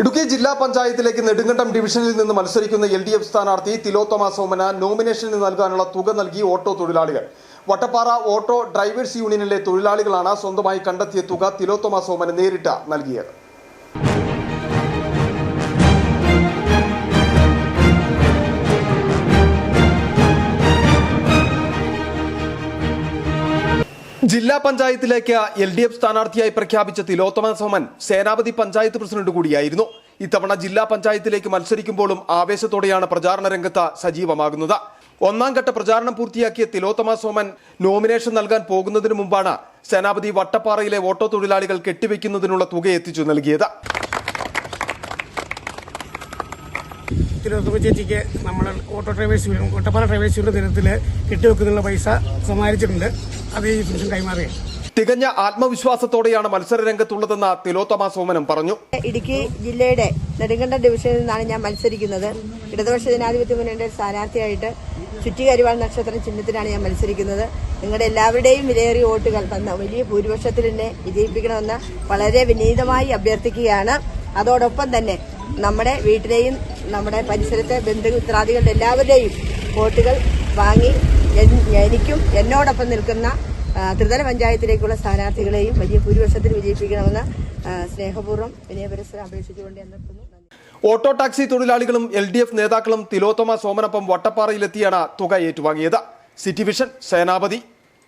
ഇടുക്കി ജില്ലാ പഞ്ചായത്തിലേക്ക് നെടുങ്കണ്ടം ഡിവിഷനിൽ നിന്ന് മത്സരിക്കുന്ന എൽ ഡി എഫ് സ്ഥാനാർത്ഥി തിലോത്തമ സോമന നോമിനേഷനിൽ നൽകാനുള്ള തുക നൽകി ഓട്ടോ തൊഴിലാളികൾ. വട്ടപ്പാറ ഓട്ടോ ഡ്രൈവേഴ്സ് യൂണിയനിലെ തൊഴിലാളികളാണ് സ്വന്തമായി കണ്ടെത്തിയ തുക തിലോത്തമ സോമന് നേരിട്ട് നൽകിയത്. ജില്ലാ പഞ്ചായത്തിലേക്ക് എൽ ഡി എഫ് സ്ഥാനാർത്ഥിയായി പ്രഖ്യാപിച്ച തിലോത്തമ സോമൻ സേനാപതി പഞ്ചായത്ത് പ്രസിഡന്റ് കൂടിയായിരുന്നു. ഇത്തവണ ജില്ലാ പഞ്ചായത്തിലേക്ക് മത്സരിക്കുമ്പോഴും ആവേശത്തോടെയാണ് പ്രചാരണ രംഗത്ത് സജീവമാകുന്നത്. ഒന്നാം ഘട്ട പ്രചാരണം പൂർത്തിയാക്കിയ തിലോത്തമ സോമൻ നോമിനേഷൻ നൽകാൻ പോകുന്നതിന് മുമ്പാണ് സേനാപതി വട്ടപ്പാറയിലെ ഓട്ടോ തൊഴിലാളികൾ കെട്ടിവെക്കുന്നതിനുള്ള തുക എത്തിച്ചു നൽകിയത്. തിരുവനന്തപുരം ചേച്ചിക്ക് നമ്മൾ ഓട്ടോ ഡ്രൈവേഴ്സ് വട്ടപ്പാറ ഡ്രൈവേഴ്സിന്റെ ദിനത്തിൽ കെട്ടിവെക്കുന്നതിനുള്ള പൈസ സമാഹരിച്ചിട്ടുണ്ട് അത് ഈ നിമിഷം കൈമാറുകയാണ് തികഞ്ഞ ആത്മവിശ്വാസത്തോടെയാണ് മത്സര രംഗത്തുള്ളതെന്ന് തിലോത്തമ സോമനം പറഞ്ഞു. ഇടുക്കി ജില്ലയുടെ നെടുങ്കണ്ടം ഡിവിഷനിൽ നിന്നാണ് ഞാൻ മത്സരിക്കുന്നത്. ഇടതുപക്ഷ ജനാധിപത്യ മുന്നണിയുടെ സ്ഥാനാർത്ഥിയായിട്ട് ചുറ്റികരിവാൾ നക്ഷത്ര ചിഹ്നത്തിനാണ് ഞാൻ മത്സരിക്കുന്നത്. നിങ്ങളുടെ എല്ലാവരുടെയും വിലയേറിയ വോട്ടുകൾ തന്ന വലിയ ഭൂരിപക്ഷത്തിൽ എന്നെ വിജയിപ്പിക്കണമെന്ന് വളരെ വിനീതമായി അഭ്യർത്ഥിക്കുകയാണ്. അതോടൊപ്പം തന്നെ നമ്മുടെ വീട്ടിലെയും നമ്മുടെ പരിസരത്തെ ബന്ധുമിത്രാദികളുടെ എല്ലാവരുടെയും വോട്ടുകൾ വാങ്ങി എനിക്കും എന്നോടൊപ്പം നിൽക്കുന്ന ത്രിതല പഞ്ചായത്തിലേക്കുള്ള സ്ഥാനാർത്ഥികളെയും വലിയ ഭൂരിപക്ഷത്തിൽ വിജയിപ്പിക്കണമെന്ന് സ്നേഹപൂർവം പരിസരം അപേക്ഷിച്ചുകൊണ്ട് ഓട്ടോ ടാക്സി തൊഴിലാളികളും എൽ ഡി എഫ് നേതാക്കളും തിലോത്തമ സോമനൊപ്പം വട്ടപ്പാറയിലെത്തിയാണ് തുക ഏറ്റുവാങ്ങിയത്. City vision Senapathi.